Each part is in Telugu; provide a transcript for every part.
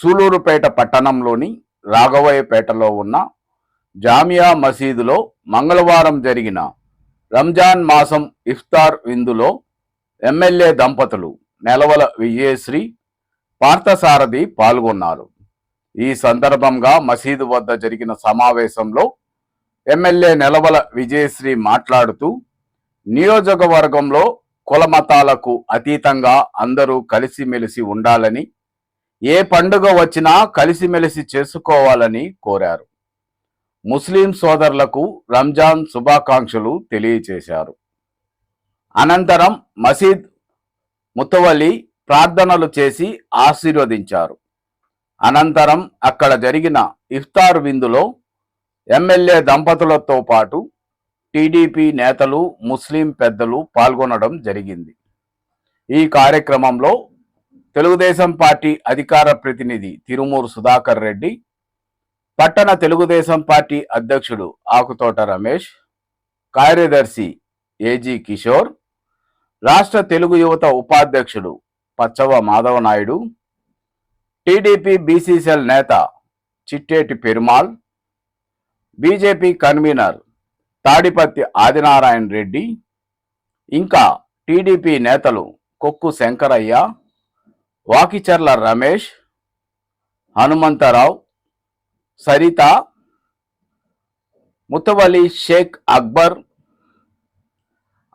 సూలూరుపేట పట్టణంలోని రాఘవయ్యపేటలో ఉన్న జామియా మసీదులో మంగళవారం జరిగిన రంజాన్ మాసం ఇఫ్తార్ విందులో ఎమ్మెల్యే దంపతులు నెలవల విజయశ్రీ పార్థసారథి పాల్గొన్నారు. ఈ సందర్భంగా మసీదు వద్ద జరిగిన సమావేశంలో ఎమ్మెల్యే నెలవల విజయశ్రీ మాట్లాడుతూ నియోజకవర్గంలో కులమతాలకు అతీతంగా అందరూ కలిసిమెలిసి ఉండాలని ఏ పండుగ వచ్చినా కలిసిమెలిసి చేసుకోవాలని కోరారు. ముస్లిం సోదరులకు రంజాన్ శుభాకాంక్షలు తెలియచేశారు. అనంతరం మసీద్ ముతవలి ప్రార్థనలు చేసి ఆశీర్వదించారు. అనంతరం అక్కడ జరిగిన ఇఫ్తార్ విందులో ఎమ్మెల్యే దంపతులతో పాటు టీడీపీ నేతలు ముస్లిం పెద్దలు పాల్గొనడం జరిగింది. ఈ కార్యక్రమంలో తెలుగుదేశం పార్టీ అధికార ప్రతినిధి తిరుమూరు సుధాకర్ రెడ్డి పట్టణ తెలుగుదేశం పార్టీ అధ్యక్షుడు ఆకుతోట రమేష్ కార్యదర్శి ఏజీ కిషోర్ రాష్ట్ర తెలుగు యువత ఉపాధ్యక్షుడు పచ్చవ మాధవ నాయుడు టీడీపీ బీసీసీఎల్ నేత చిట్టేటి పెరుమాల్ బీజేపీ కన్వీనర్ తాడిపత్తి ఆదినారాయణ రెడ్డి ఇంకా టీడీపీ నేతలు కొక్కు శంకరయ్య వాకిచర్ల రమేష్ హనుమంతరావు సరిత ముతవలి షేక్ అక్బర్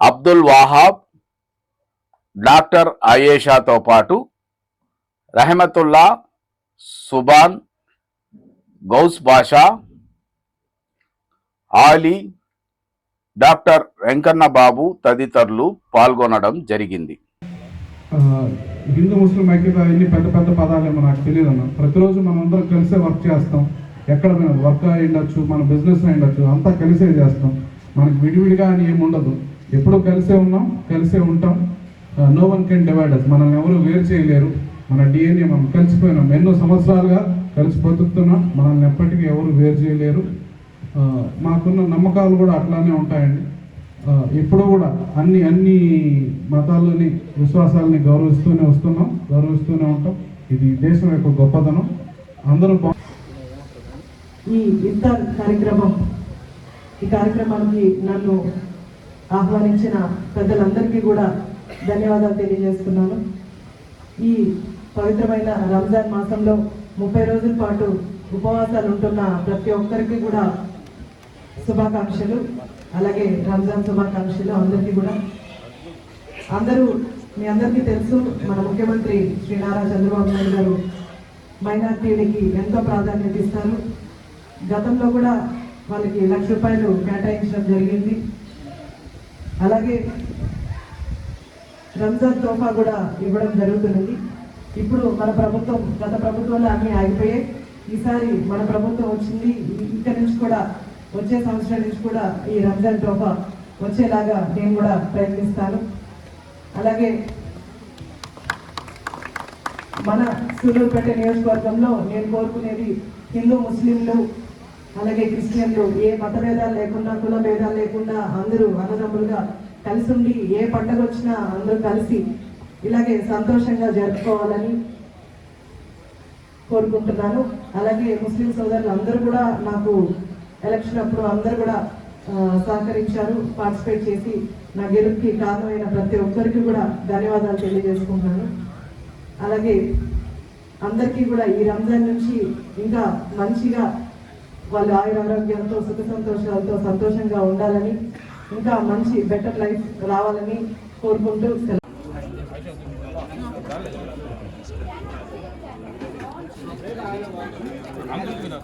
అబ్దుల్ వాహాబ్ డాక్టర్ ఆయేషాతో పాటు రహమతుల్లా సుబాన్ గౌస్ బాషా ఆలీ డాక్టర్ వెంకన్న బాబు తదితరులు పాల్గొనడం జరిగింది. హిందూ ముస్లిం ఐక్యత ఇన్ని పెద్ద పెద్ద పదాలేమో నాకు తెలియదు అన్న ప్రతిరోజు మనం అందరం కలిసే వర్క్ చేస్తాం. ఎక్కడ వర్క్ అయ్యిండొచ్చు మన బిజినెస్ అయ్యిండొచ్చు అంతా కలిసే చేస్తాం. మనకి విడివిడిగా అని ఏమి ఉండదు. ఎప్పుడూ కలిసే ఉన్నాం కలిసే ఉంటాం. నో వన్ కెన్ డివైడర్స్ మనల్ని ఎవరు వేరు చేయలేరు. మన డిఎన్ఏ మనం కలిసిపోయినాం. ఎన్నో సంవత్సరాలుగా కలిసి బతుకుతున్నాం. మనల్ని ఎప్పటికీ ఎవరు వేరు చేయలేరు. మాకున్న నమ్మకాలు కూడా అట్లానే ఉంటాయండి. ఎప్పుడూ కూడా అన్ని అన్ని మతాలని విశ్వాసాలని గౌరవిస్తూనే వస్తున్నాం గౌరవిస్తూనే ఉంటాం. ఇది దేశం యొక్క గొప్పతనం. అందరూ ఈ ఇఫ్తార్ కార్యక్రమం ఈ కార్యక్రమానికి నన్ను ఆహ్వానించిన పెద్దలందరికీ కూడా ధన్యవాదాలు తెలియజేస్తున్నాను. ఈ పవిత్రమైన రంజాన్ మాసంలో ముప్పై రోజుల పాటు ఉపవాసాలు ఉంటున్న ప్రతి ఒక్కరికి కూడా శుభాకాంక్షలు. అలాగే రంజాన్ శుభాకాంక్షలు అందరికీ కూడా. అందరూ మీ అందరికీ తెలుసు మన ముఖ్యమంత్రి శ్రీ నారా చంద్రబాబు నాయుడు గారు మైనార్టీలకి ఎంతో ప్రాధాన్యత ఇస్తారు. గతంలో కూడా వాళ్ళకి లక్ష రూపాయలు కేటాయించడం జరిగింది. అలాగే రంజాన్ తోఫా కూడా ఇవ్వడం జరుగుతున్నది. ఇప్పుడు మన ప్రభుత్వం గత ప్రభుత్వంలో అన్నీ ఆగిపోయాయి. ఈసారి మన ప్రభుత్వం వచ్చింది. ఇక్కడి నుంచి కూడా వచ్చే సంవత్సరం నుంచి కూడా ఈ రంజాన్ టోఫా వచ్చేలాగా నేను కూడా ప్రయత్నిస్తాను. అలాగే మన సూలూరుపేట నియోజకవర్గంలో నేను కోరుకునేది హిందూ ముస్లింలు అలాగే క్రిస్టియన్లు ఏ మతభేదాలు లేకుండా కుల భేదాలు లేకుండా అందరూ అన్నదమ్ములుగా కలిసి ఉండి ఏ పండగ వచ్చినా అందరూ కలిసి ఇలాగే సంతోషంగా జరుపుకోవాలని కోరుకుంటున్నాను. అలాగే ముస్లిం సోదరులు అందరూ కూడా నాకు ఎలక్షన్ అప్పుడు అందరూ కూడా సహకరించారు పార్టిసిపేట్ చేసి నా గెలుపుకి కారణమైన ప్రతి ఒక్కరికి కూడా ధన్యవాదాలు తెలియజేసుకుంటున్నాను. అలాగే అందరికీ కూడా ఈ రంజాన్ నుంచి ఇంకా మంచిగా వాళ్ళు ఆయుర ఆరోగ్యంతో సుఖ సంతోషాలతో సంతోషంగా ఉండాలని ఇంకా మంచి బెటర్ లైఫ్ రావాలని కోరుకుంటూ